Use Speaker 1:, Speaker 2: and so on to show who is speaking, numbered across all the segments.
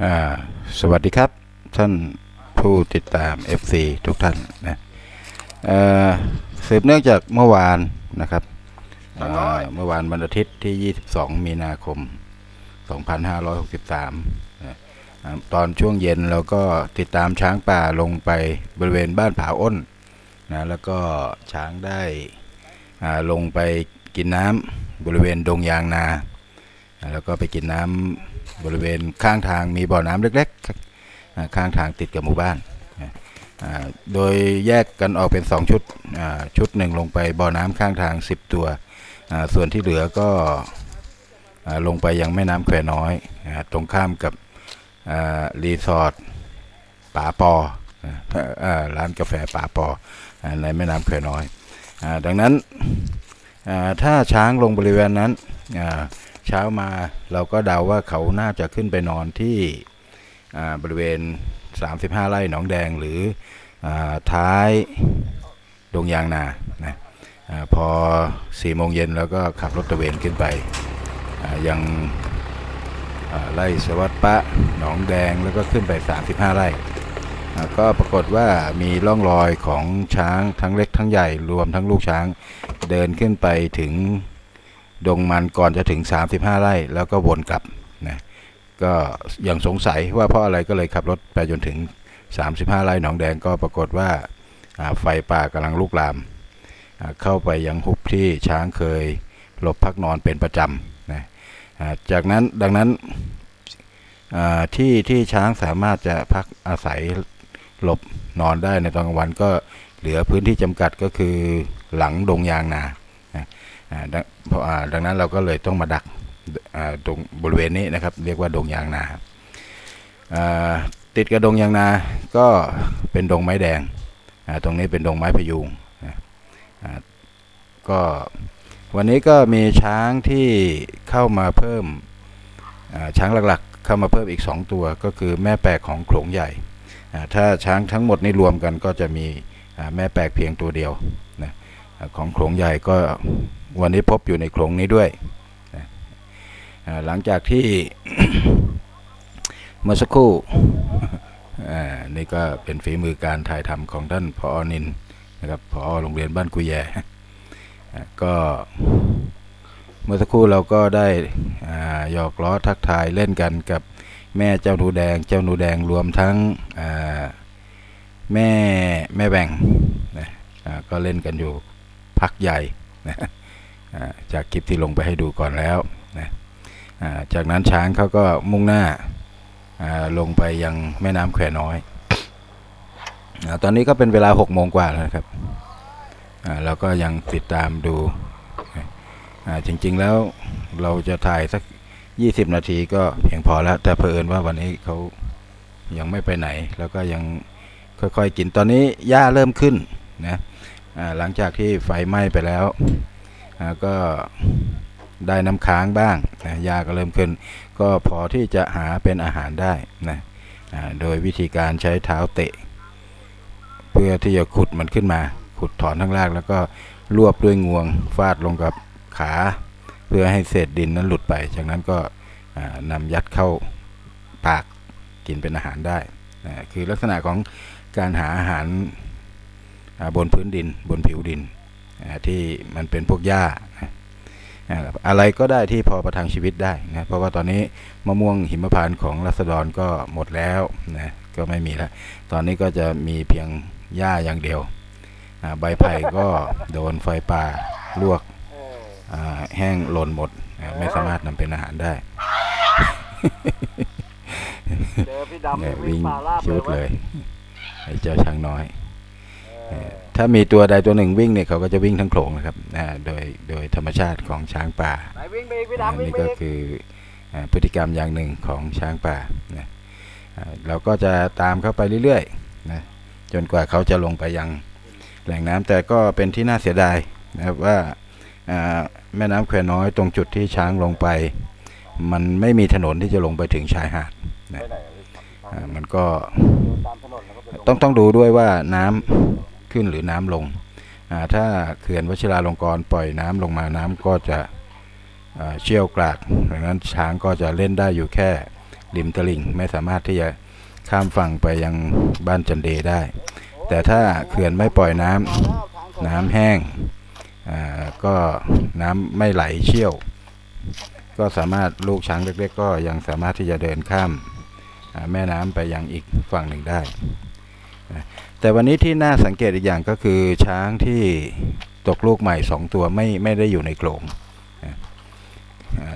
Speaker 1: อ่าสวัสดีครับท่านผู้ติดตาม FC ทุกท่านนะเอ่อสืบเนื่องจากเมื่อวานนะครับอ่าเมื่อวานวันอาทิตย์ที่ 22 มีนาคม 2563นะอ่าตอนช่วงเย็นเราก็ติดตามช้างป่าลงไปบริเวณบ้านผาอ้นนะแล้วก็ช้างได้อ่าลงไปกินน้ำบริเวณดงยางนาอ่าแล้วก็ไปกินน้ำ บริเวณข้างทางมีบ่อน้ำเล็กๆ ข้างทางติดกับหมู่บ้าน โดยแยกกันออกเป็น 2 ชุด ชุดหนึ่งลงไปบ่อน้ำข้างทาง 10 ตัว ส่วนที่เหลือก็ลงไปยังแม่น้ำแควน้อย ตรงข้ามกับรีสอร์ทป่าปอร้านกาแฟป่าปอในแม่น้ำแควน้อย ดังนั้นถ้าช้างลงบริเวณนั้น เช้ามาเราก็เดาว่าเขาน่าจะขึ้นไปนอนที่บริเวณ 35 ไร่หนองแดงหรืออท้ายดงยางนานะอพอ4โมงเย็นแล้วก็ขับรถตะเวนขึ้นไปยังไล่สวัสดปะหนองแดงแล้วก็ขึ้นไป 35 ไร่ก็ปรากฏว่ามีร่องรอยของช้างทั้งเล็กทั้งใหญ่รวมทั้งลูกช้างเดินขึ้นไปถึง ดงมันก่อนจะถึง 35 ไร่แล้วก็วนกลับนะก็ยังสงสัยว่าเพราะอะไรก็เลยขับรถไปจนถึง 35 ไร่หนองแดงก็ปรากฏว่าไฟป่ากำลังลุกลาม เข้าไปยังหุบที่ช้างเคยหลบพักนอนเป็นประจำนะจากนั้นดังนั้นที่ที่ช้างสามารถจะพักอาศัยหลบนอนได้ในตอนกลางวันก็เหลือพื้นที่จำกัดก็คือหลังดงยางนา ดังเพราะดังนั้นเราก็เลยต้องมาดักตรงบริเวณนี้นะครับ เรียกว่าดงยางนาติดกับดงยางนา ก็เป็นดงไม้แดง ตรงนี้เป็นดงไม้พยูงก็วันนี้ก็มีช้างที่เข้ามาเพิ่มช้างหลักๆ เข้ามาเพิ่มอีก 2 ตัวก็คือแม่แปลกของโขลงใหญ่ ถ้าช้างทั้งหมดนี่รวมกันก็จะมีแม่แปลกเพียงตัวเดียวนะ ของโขลงใหญ่ก็วันนี้พบอยู่ในโครงนี้ด้วย หลังจากที่เมื่อสักครู่นี่ก็เป็นฝีมือการถ่ายทำของท่านพอนินนะครับพอโรงเรียนบ้านกุยแย่ก็เมื่อสักครู่เราก็ได้หยอกล้อทักทายเล่นกันกับแม่เจ้าหนูแดงเจ้าหนูแดงรวมทั้งแม่แม่แบ่งนะก็เล่นกันอยู่ พักใหญ่นะจากคลิปที่ลงไปให้ดูก่อนแล้วนะจากนั้นช้างเขาก็มุ่งหน้าลงไปยังแม่น้ำแควน้อยอตอนนี้ก็เป็นเวลา6โมงกว่าแล้วครับเราก็ยังติดตามดูจริงๆแล้วเราจะถ่ายสัก 20 นาทีก็เพียงพอแล้ว แต่เผอิญว่าวันนี้เขายังไม่ไปไหน แล้วก็ยังค่อยๆกินตอนนี้หญ้าเริ่มขึ้นนะ หลังจากที่ไฟไหม้ไปแล้วก็ได้น้ำค้างบ้างนะยาก็เริ่มขึ้น ก็พอที่จะหาเป็นอาหารได้นะโดยวิธีการใช้เท้าเตะ เพื่อที่จะขุดมันขึ้นมา ขุดถอนทั้งรากแล้วก็รวบด้วยงวงฟาดลงกับขา เพื่อให้เศษดินนั้นหลุดไป จากนั้นก็นำยัดเข้าปากกินเป็นอาหารได้ คือลักษณะของการหาอาหาร บนพื้นดินบนผิวดินอ่าที่มันเป็นพวกหญ้านะอ่าอะไรก็ได้ที่พอประทังชีวิตได้นะเพราะว่าตอนนี้มะม่วงหิมพานต์ของรัษฎรก็หมดแล้วนะก็ไม่มีแล้ว ตอนนี้ก็จะมีเพียงหญ้าอย่างเดียวอ่าใบไผ่ก็โดนไฟป่าลวกอ่าแห้งหล่นหมดอ่าไม่สามารถนำเป็นอาหารได้
Speaker 2: เจอพี่ดำ
Speaker 1: เนี่ย
Speaker 2: วิ่
Speaker 1: วิ่
Speaker 2: ง
Speaker 1: ง
Speaker 2: ป่าลาบ
Speaker 1: ชุ
Speaker 2: เลย
Speaker 1: ดเล
Speaker 2: เว้ย
Speaker 1: ยไอ้เจ้าช้างน้อย
Speaker 2: เออ
Speaker 1: ถ้ามีตัวใดตัวหนึ่งวิ่งเนี่ยเขาก็จะวิ่งทั้งโขลงนะครับอ่าโดยโดยธรรมชาติของช้างป่า
Speaker 2: ไหนวิ่งไปอีกพี่
Speaker 1: อัน
Speaker 2: ดำวิ่ง
Speaker 1: นี้
Speaker 2: ไป
Speaker 1: ก็
Speaker 2: อีก
Speaker 1: คืออ่าพฤติกรรมอย่างหนึ่งของช้างป่านะอ่าเราก็จะตามเขาไปเรื่อยๆนะจนกว่าเขาจะลงไปยังแหล่งน้ำแต่ก็เป็นที่น่าเสียดายนะครับว่าอ่าแม่น้ำแควน้อยตรงจุดที่ช้างลงไป มันไม่มีถนนที่จะลงไปถึงชายหาดนะอ่ามันก็
Speaker 2: ตามถนนแล้วก็ไปลง
Speaker 1: ต้องต้องดูด้วยว่าน้ำ ขึ้นหรือน้ำลง ถ้าเขื่อนวชิราลงกรณ์ปล่อยน้ำลงมาน้ำก็จะเชี่ยวกรากดังนั้นช้างก็จะเล่นได้อยู่แค่ริมตลิ่ง ไม่สามารถที่จะข้ามฝั่งไปยังบ้านจันเดได้ แต่ถ้าเขื่อนไม่ปล่อยน้ำน้ำแห้งก็น้ำไม่ไหลเชี่ยว ก็สามารถลูกช้างเล็ก ๆ ก็ยังสามารถที่จะเดินข้ามแม่น้ำไปยังอีกฝั่งหนึ่งได้ แต่วันนี้ที่น่าสังเกตอีกอย่างก็คือช้างที่ตกลูกใหม่สองตัวไม่ไม่ได้อยู่ในโขลง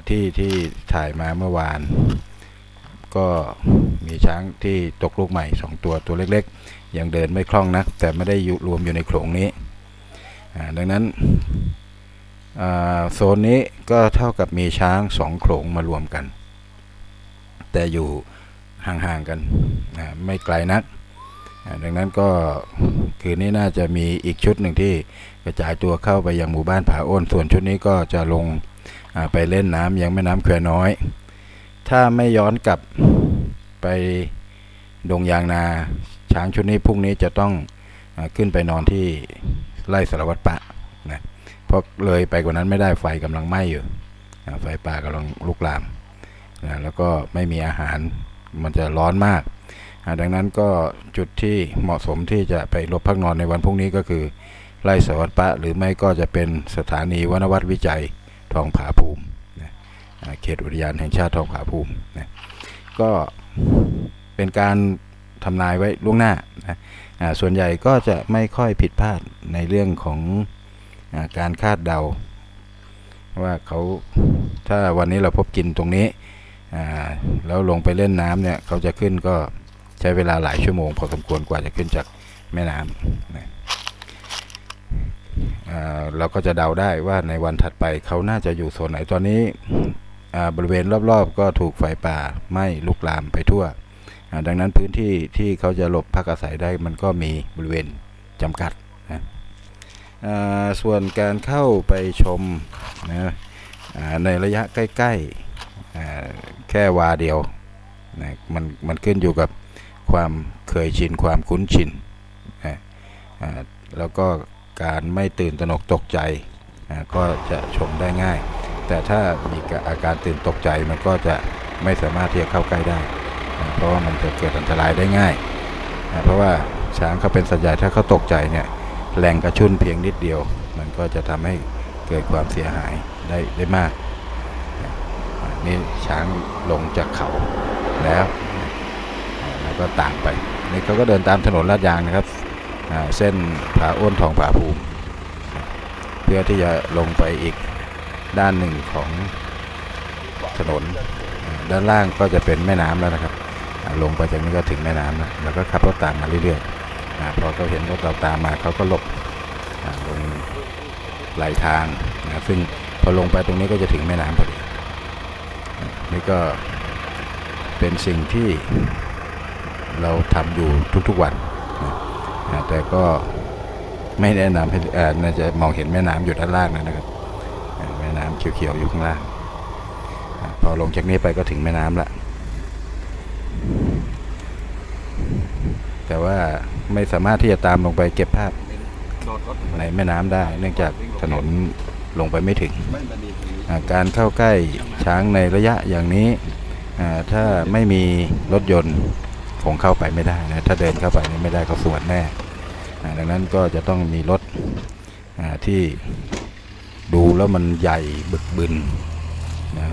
Speaker 1: ที่ที่ถ่ายมาเมื่อวาน ก็มีช้างที่ตกลูกใหม่สองตัวตัวเล็กๆ ยังเดินไม่คล่องนัก แต่ไม่ได้อยู่รวมอยู่ในโขลงนี้ดังนั้นโซนนี้ก็เท่ากับมีช้างสองโขลงมารวมกัน แต่อยู่ห่างๆกันไม่ไกลนัก ดังนั้นก็คืนนี้น่าจะมีอีกชุดหนึ่งที่กระจายตัวเข้าไปยังหมู่บ้านผาอ้น ส่วนชุดนี้ก็จะลงไปเล่นน้ำยังแม่น้ำแควน้อย ถ้าไม่ย้อนกลับไปดงยางนาช้างชุดนี้พรุ่งนี้จะต้องอขึ้นไปนอนที่ไร่สารวัตรปะนะเพราะเลยไปกว่านั้นไม่ได้ไฟกำลังไหม้อยู่ไฟป่ากำลังลุกลามนะแล้วก็ไม่มีอาหารมันจะร้อนมาก ดังนั้นก็จุดที่เหมาะสมที่จะไปหลบพักนอนในวันพรุ่งนี้ก็คือไร่สารวัตรปะ หรือไม่ก็จะเป็นสถานีวนวัตวิจัยทองผาภูมิเขตอุทยานแห่งชาติทองผาภูมินะก็เป็นการทำนายไว้ล่วงหน้านะส่วนใหญ่ก็จะไม่ค่อยผิดพลาดในเรื่องของอการคาดเดา ว่าเขาถ้าวันนี้เราพบกินตรงนี้แล้วลงไปเล่นน้ำเนี่ยเขาจะขึ้นก็ ใช้เวลาหลายชั่วโมงพอสมควรกว่าจะขึ้นจากแม่น้ำนะเราก็จะเดาได้ว่าในวันถัดไปเขาน่าจะอยู่โซนไหนตอนนี้บริเวณรอบๆ ก็ถูกไฟป่าไหม้ลุกลามไปทั่ว ดังนั้นพื้นที่ที่เขาจะหลบพักอาศัยได้มันก็มีบริเวณจำกัดนะส่วนการเข้าไปชมนะในระยะใกล้ๆแค่วาเดียวนะมันมันขึ้นอยู่กับ ความเคยชินความคุ้นชินนะแล้วก็การไม่ตื่นตระหนกตกใจก็จะชมได้ง่าย แต่ถ้ามีอาการตื่นตกใจมันก็จะไม่สามารถที่จะเข้าใกล้ได้นะเพราะว่ามันจะเกิดอันตรายได้ง่ายนะเพราะว่าช้างเขาเป็นสัตว์ใหญ่ถ้าเขาตกใจเนี่ยแรงกระชุนเพียงนิดเดียว มันก็จะทำให้เกิดความเสียหายได้ได้มากนี่ช้างลงจากเขาแล้ว ก็ตามไปนี่เขาก็เดินตามถนนลาดยางนะครับเส้นผาอ้นทองผาภูมิ เพื่อที่จะลงไปอีกด้านหนึ่งของถนน ด้านล่างก็จะเป็นแม่น้ำแล้วนะครับ ลงไปจากนี้ก็ถึงแม่น้ำแล้วแล้วก็ขับรถตามมาเรื่อยๆพอเขาเห็นรถเราตามมาเขาก็หลบลงไหลทางนะซึ่งพอลงไปตรงนี้ก็จะถึงแม่น้ำพอดีนี่ก็เป็นสิ่งที่ เราทำอยู่ทุกๆวันนะแต่ก็ไม่แนะนำให้อ่าน่าจะมองเห็นแม่น้ำอยู่ด้านล่างนะครับแม่น้ำเขียวๆอยู่ข้างล่างพอลงจากนี้ไปก็ถึงแม่น้ำละแต่ว่าไม่สามารถที่จะตามลงไปเก็บภาพในแม่น้ำได้ เนื่องจากถนนลงไปไม่ถึง การเข้าใกล้ช้างในระยะอย่างนี้ถ้าไม่มีรถยนต์ คงเข้าไปไม่ได้นะถ้าเดินเข้าไปนี่ไม่ได้เขาสวนแน่ดังนั้นก็จะต้องมีรถที่ดูแล้วมันใหญ่บึกบึนนะ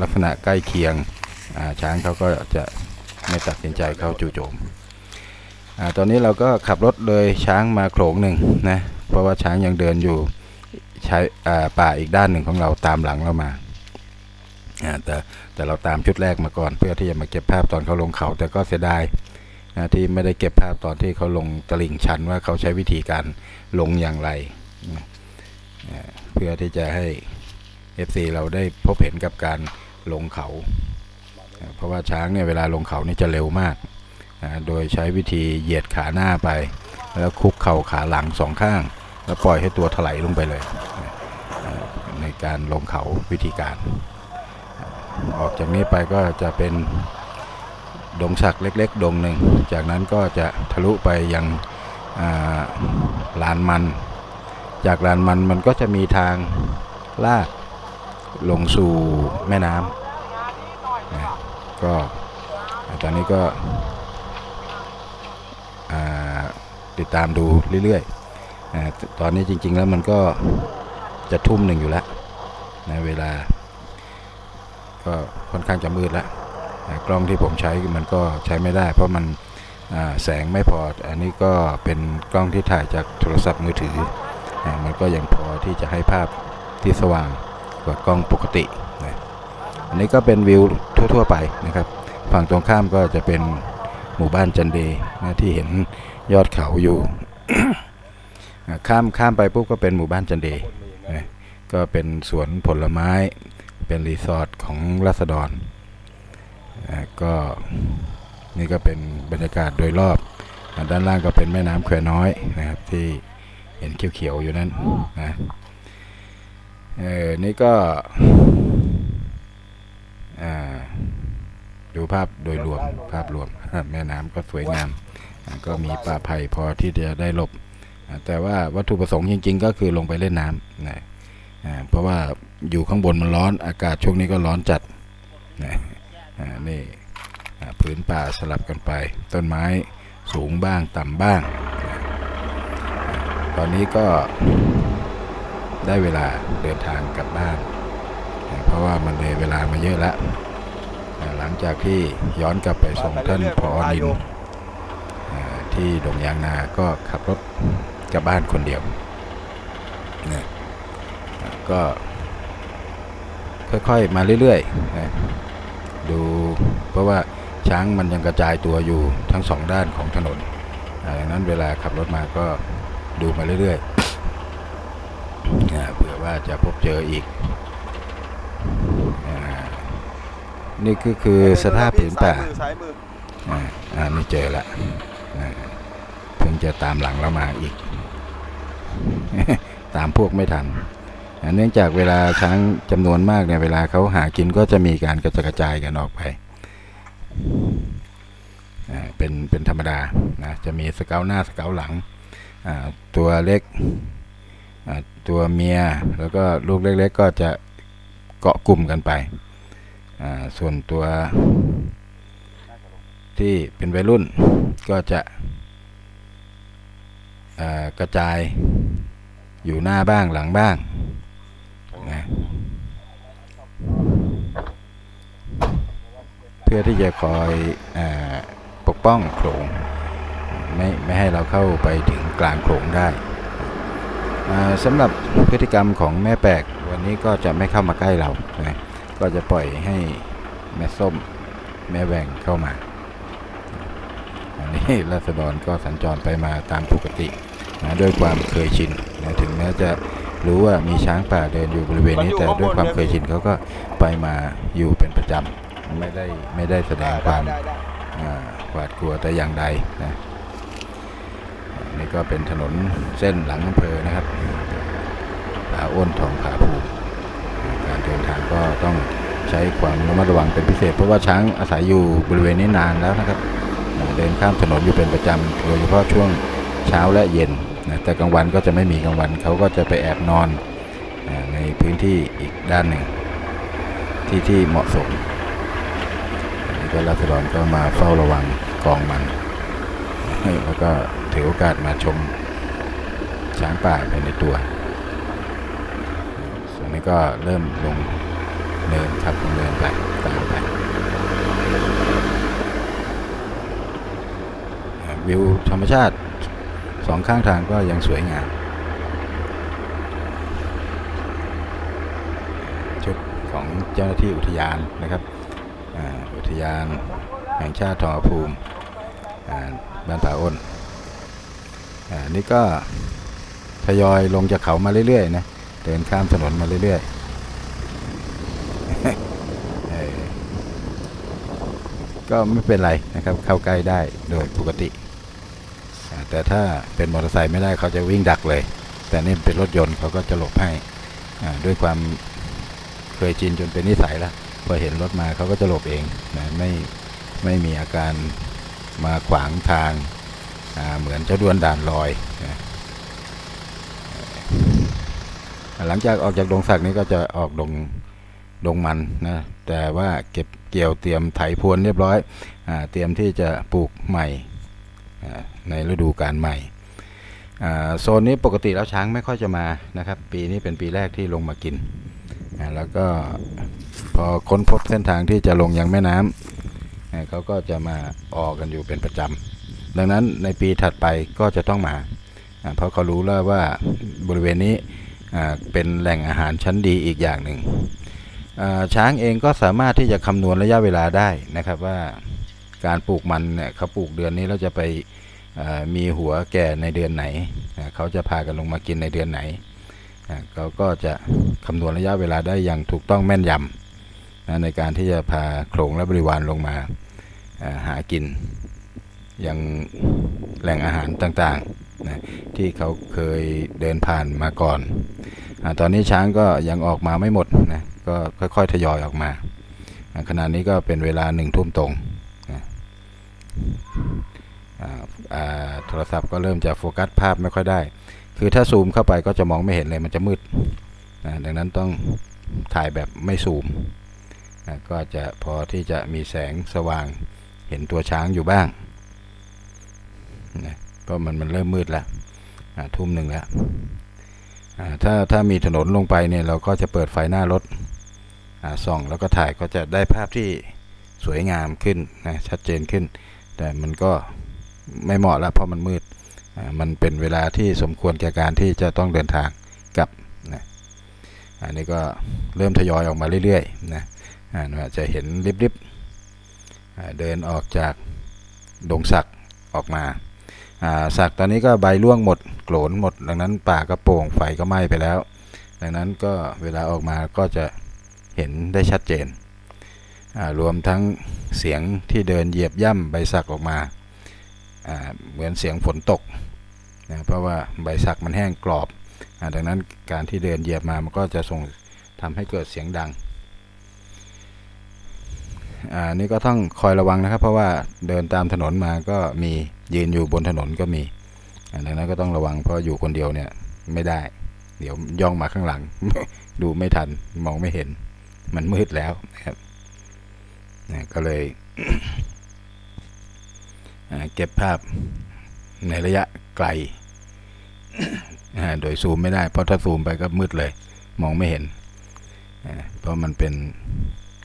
Speaker 1: ลักษณะใกล้เคียงช้างเขาก็จะไม่ตัดสินใจเข้าจู่โจมอตอนนี้เราก็ขับรถเลยช้างมาโขลงหนึ่งนะเพราะว่าช้างยังเดินอยู่ใช้ป่าอีกด้านหนึ่งของเราตามหลังเรามา แต่แต่เราตามชุดแรกมาก่อน เพื่อที่จะมาเก็บภาพตอนเขาลงเขา แต่ก็เสียดายนะที่ไม่ได้เก็บภาพตอนที่เขาลงตลิ่งชันว่าเขาใช้วิธีการลงอย่างไรนะเพื่อที่จะให้ FC เราได้พบเห็นกับการลงเขา เพราะว่าช้างเนี่ยเวลาลงเขานี่จะเร็วมากนะโดยใช้วิธีเหยียดขาหน้าไป แล้วคุกเข่าขาหลังสองข้าง แล้วปล่อยให้ตัวถลายลงไปเลย ในการลงเขาวิธีการ ออกจากนี้ไปก็จะเป็นดงสักเล็กๆ ดงหนึ่ง จากนั้นก็จะทะลุไปยังลานมัน จากลานมันมันก็จะมีทางลาดลงสู่แม่น้ำนก็ตอนนี้ก็ติดตามดูเรื่อยๆ ตอนนี้จริงๆแล้วมันก็จะทุ่มหนึ่งอยู่แล้วนเวลา ก็ค่อนข้างจะมืดแล้วกล้องที่ผมใช้มันก็ใช้ไม่ได้ เพราะมันแสงไม่พอ อันนี้ก็เป็นกล้องที่ถ่ายจากโทรศัพท์มือถือ มันก็ยังพอที่จะให้ภาพที่สว่างกว่ากล้องปกตินะอันนี้ก็เป็นวิวทั่ว ๆ ไปนะครับ ฝั่งตรงข้ามก็จะเป็นหมู่บ้านจันเดนะที่เห็นยอดเขาอยู่ ข้ามข้ามไปปุ๊บก็เป็นหมู่บ้านจันเดนะก็เป็นสวนผลไม้ เป็นรีสอร์ทของรัษฎรก็นี่ก็เป็นบรรยากาศโดยรอบ ด้านล่างก็เป็นแม่น้ำแควน้อยนะครับ ที่เห็นเขียวๆอยู่นั่นนะเออนี่ก็ดูภาพโดยรวมภาพรวมแม่น้ำก็สวยงาม ก็มีป่าไผ่พอที่จะได้หลบ แต่ว่าวัตถุประสงค์จริง ๆ ก็คือลงไปเล่นน้ำนะ เพราะว่าอยู่ข้างบนมันร้อนอากาศช่วงนี้ก็ร้อนจัดนะอ่านี่อ่าพื้นป่าสลับกันไป ต้นไม้สูงบ้างต่ำบ้างนะอ่าตอนนี้ก็ได้เวลาเดินทางกลับบ้านนะเพราะว่ามันเลยเวลามาเยอะแล้วอ่าหลังจากที่ย้อนกลับไปส่งท่านพอนินอ่าที่ดงยางนา ก็ขับรถกลับบ้านคนเดียวนะ ก็ ค่อยๆ มาเรื่อยๆนะดูเพราะว่าช้างมันยังกระจายตัวอยู่ทั้งสองด้านของถนนดังนั้นเวลาขับรถมาก็ดูมาเรื่อยๆเผื่อว่าจะพบเจออีก นี่ก็คือสภาพผืนป่า
Speaker 3: ซ้ายมือ
Speaker 1: อ่าอ่านี่เจอละเพิ่งจะตามหลังเรามาอีก ตามพวกไม่ทัน เนื่องจากเวลาช้างจำนวนมากเนี่ยเวลาเขาหากินก็จะมีการกระจายกระจายกันออกไปเป็นเป็นธรรมดานะจะมีสเกาหน้าสเกาหลัง ตัวเล็กตัวเมียแล้วก็ลูกเล็กๆก็จะเกาะกลุ่มกันไป ส่วนตัวที่เป็นวัยรุ่นก็จะกระจายอยู่หน้าบ้างหลังบ้าง นะเพื่อที่จะคอยอปกป้องโขลงไม่ไม่ให้เราเข้าไปถึงกลางโขลงได้สำหรับพฤติกรรมของแม่แปลกวันนี้ก็จะไม่เข้ามาใกล้เรานะก็จะปล่อยให้แม่ส้มแม่แหวงเข้ามาอันนี้ราษฎรก็สัญจรไปมาตามปกตินะด้วยความเคยชินนะถึงแม้จะ รู้ว่ามีช้างป่าเดินอยู่บริเวณนี้แต่ด้วยความเคยชินเขาก็ไปมาอยู่เป็นประจำไม่ได้ไม่ได้แสดงความ
Speaker 3: ได้ได้
Speaker 1: อ่าหวาดกลัวแต่อย่างใดนะอันนี่ก็เป็นถนนเส้นหลังอำเภอนะครับผาอ้นทองผาภูมิการเดินทางก็ต้องใช้ความระมัดระวังเป็นพิเศษ เพราะว่าช้างอาศัยอยู่บริเวณนี้นานแล้วนะครับ เดินข้ามถนนอยู่เป็นประจำโดยเฉพาะช่วงเช้าและเย็น นะแต่กลางวันก็จะไม่มีกลางวันเขาก็จะไปแอบนอนอาในพื้นที่อีกด้านหนึ่ง ที่ที่เหมาะสมนี่ก็ราษฎรก็มาเฝ้าระวังกองมัน แล้วก็ถือโอกาสมาชมช้างป่าไปในตัว ส่วนนี้ก็เริ่มลงเนินครับลงเนินไปตามไปวิวธรรมชาติ สองข้างทางก็ยังสวยงามชุดของเจ้าหน้าที่อุทยานนะครับอ,อุทยานแห่งชาติทอภูมิบ้านผาอ้นอนี่ก็ทยอยลงจากเขามาเรื่อยๆนะเดินข้ามถนนมาเรื่อยๆก็ไม่เป็นไรนะครับเข้าใกล้ได้โดยปกติ แต่ถ้าเป็นมอเตอร์ไซค์ไม่ได้เขาจะวิ่งดักเลย แต่นี่เป็นรถยนต์เขาก็จะหลบให้ด้วยความเคยชินจนเป็นนิสัยแล้วพอเห็นรถมาเขาก็จะหลบเองนะไม่ไม่มีอาการมาขวางทางเหมือนเจ้าดวนด่านลอยนะหลังจากออกจากดงสักนี้ก็จะออกดงดงมันนะแต่ว่าเก็บเกี่ยวเตรียมไถพรวนเรียบร้อยอเตรียมที่จะปลูกใหม่ ในฤดูกาลใหม่โซนนี้ปกติแล้วช้างไม่ค่อยจะมานะครับ ปีนี้เป็นปีแรกที่ลงมากิน แล้วก็พอค้นพบเส้นทางที่จะลงยังแม่น้ำเขาก็จะมาออกกันอยู่เป็นประจำดังนั้นในปีถัดไปก็จะต้องมา เพราะเขารู้แล้วว่าบริเวณนี้เป็นแหล่งอาหารชั้นดีอีกอย่างหนึ่งช้างเองก็สามารถที่จะคำนวณระยะเวลาได้นะครับว่าการปลูกมันเนี่ยเขาปลูกเดือนนี้แล้วจะไป มีหัวแก่ในเดือนไหน เขาจะพากันลงมากินในเดือนไหน เขาก็จะคำนวณระยะเวลาได้อย่างถูกต้องแม่นยำนะในการที่จะพาโขลงและบริวารลงมาหากิน อยังแหล่งอาหารต่างๆนะที่เขาเคยเดินผ่านมาก่อนอตอนนี้ช้างก็ยังออกมาไม่หมดนะก็ค่อยๆทยอยออกมาขณะนี้ก็เป็นเวลาหนึ่งทุ่มตรงนะ โทรศัพท์ก็เริ่มจะโฟกัสภาพไม่ค่อยได้ คือถ้าซูมเข้าไปก็จะมองไม่เห็นเลยมันจะมืดนะดังนั้นต้องถ่ายแบบไม่ซูมนะก็จะพอที่จะมีแสงสว่างเห็นตัวช้างอยู่บ้างนะเพราะมันมันเริ่มมืดแล้วทุ่มหนึ่งแล้วถ้าถ้ามีถนนลงไปเนี่ยเราก็จะเปิดไฟหน้ารถส่องแล้วก็ถ่ายก็จะได้ภาพที่สวยงามขึ้นนะชัดเจนขึ้น แต่มันก็ ไม่เหมาะแล้วเพราะมันมืด มันเป็นเวลาที่สมควรแก่การที่จะต้องเดินทางกลับนะอันนี้ก็เริ่มทยอยออกมาเรื่อยๆนะจะเห็นริบๆเดินออกจากดงสักออกมาอ่าสักตอนนี้ก็ใบร่วงหมดโกรนหมด ดังนั้นป่าก็โป่งไฟก็ไหม้ไปแล้ว ดังนั้นก็เวลาออกมาก็จะเห็นได้ชัดเจนรวมทั้งเสียงที่เดินเหยียบย่ำใบสักออกมา เหมือนเสียงฝนตกนะเพราะว่าใบสักมันแห้งกรอบอดังนั้นการที่เดินเหยียบมามันก็จะส่งทำให้เกิดเสียงดังอ่านี่ก็ต้องคอยระวังนะครับ เพราะว่าเดินตามถนนมาก็มียืนอยู่บนถนนก็มีดังนั้นก็ต้องระวังเพราะอยู่คนเดียวเนี่ยไม่ได้ เดี๋ยวย่องมาข้างหลัง ดูไม่ทันมองไม่เห็น มันมืดแล้วนะครับก็เลย เก็บภาพในระยะไกล โดยซูมไม่ได้ เพราะถ้าซูมไปก็มืดเลย มองไม่เห็น เพราะมันเป็น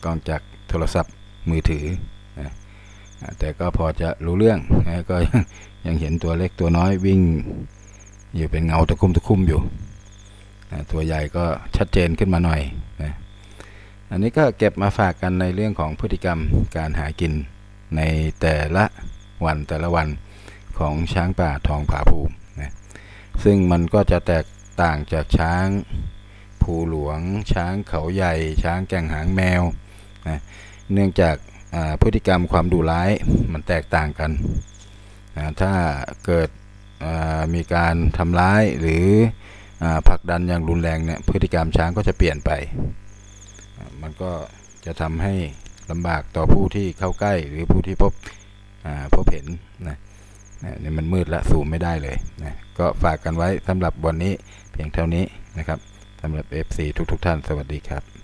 Speaker 1: กล้องจากโทรศัพท์มือถือ แต่ก็พอจะรู้เรื่องก็ยังเห็นตัวเล็กตัวน้อยวิ่ง อยู่เป็นเงาตะคุ่มตะคุ่มอยู่ ตัวใหญ่ก็ชัดเจนขึ้นมาหน่อยนะอันนี้ก็เก็บมาฝากกันในเรื่องของพฤติกรรมการหากินในแต่ละ วันแต่ละวันของช้างป่าทองผาภูมินะซึ่งมันก็จะแตกต่างจากช้างภูหลวง ช้างเขาใหญ่ ช้างแก่งหางแมวนะเนื่องจากพฤติกรรมความดุร้ายมันแตกต่างกันนะถ้าเกิดมีการทำร้ายหรืออผลักดันอย่างรุนแรงเนี่ยพฤติกรรมช้างก็จะเปลี่ยนไป มันก็จะทำให้ลำบากต่อผู้ที่เข้าใกล้หรือผู้ที่พบ พบเห็นนะนะนี่มันมืดละสูมไม่ได้เลยนะก็ฝากกันไว้สำหรับวันนี้เพียงเท่านี้นะครับสำหรับ FC ทุกๆทท่านสวัสดีครับ